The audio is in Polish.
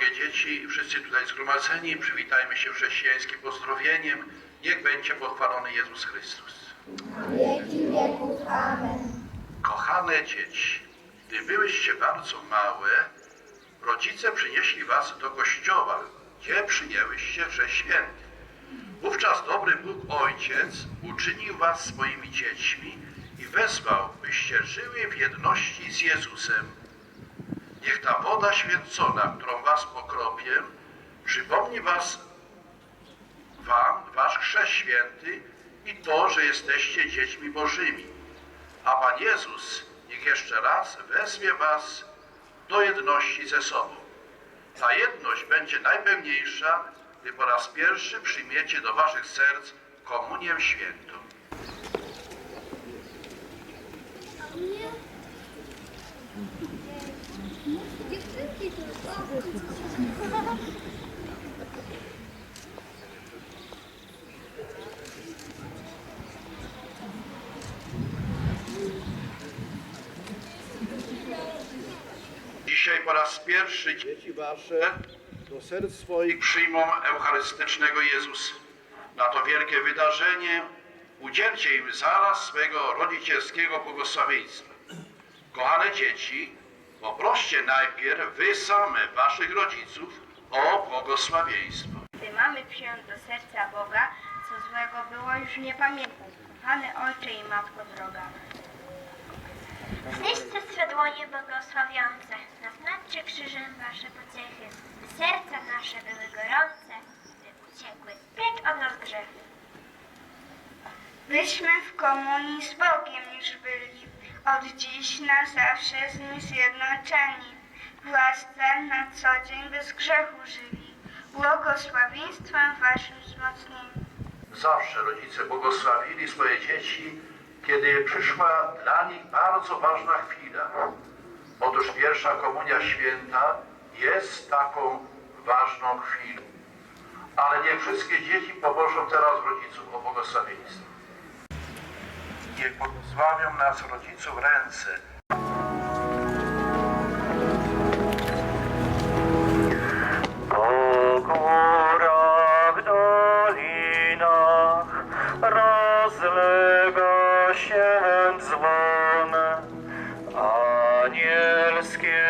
dzieci, wszyscy tutaj zgromadzeni, przywitajmy się chrześcijańskim pozdrowieniem. Niech będzie pochwalony Jezus Chrystus. wieki wieków. Amen. Kochane dzieci, gdy byłyście bardzo małe, rodzice przynieśli was do kościoła, gdzie przyjęłyście chrzest święty. Wówczas dobry Bóg Ojciec uczynił was swoimi dziećmi i wezwał, byście żyły w jedności z Jezusem. Niech ta woda święcona, którą was pokropię, przypomni was wam wasz chrzest święty i to, że jesteście dziećmi Bożymi. A Pan Jezus niech jeszcze raz wezwie was do jedności ze sobą. Ta jedność będzie najpełniejsza, gdy po raz pierwszy przyjmiecie do waszych serc komunię świętą. Dzisiaj po raz pierwszy dzieci wasze do serc swoich przyjmą Eucharystycznego Jezusa. Na to wielkie wydarzenie udzielcie im zaraz swego rodzicielskiego błogosławieństwa. Kochane dzieci, poproście najpierw wy same waszych rodziców o błogosławieństwo. Gdy mamy przyjąć do serca Boga, co złego było już nie pamiętać. Kochany Ojcze i Matko droga. Znieście swe dłonie błogosławiące, naznaczcie krzyżem wasze pociechy, by serca nasze były gorące, by uciekły precz od nas grzechy. Byśmy w komunii z Bogiem już byli, od dziś na zawsze z Nim zjednoczeni. W łasce na co dzień bez grzechu żyli, błogosławieństwem Waszym wzmocnieni. Zawsze rodzice błogosławili swoje dzieci, kiedy przyszła dla nich bardzo ważna chwila. Otóż pierwsza komunia święta jest taką ważną chwilą. Ale nie wszystkie dzieci poproszą teraz rodziców o błogosławieństwo wszystkie błogosławią nas rodziców ręce. O górach, dolinach rozlega się dzwon anielskie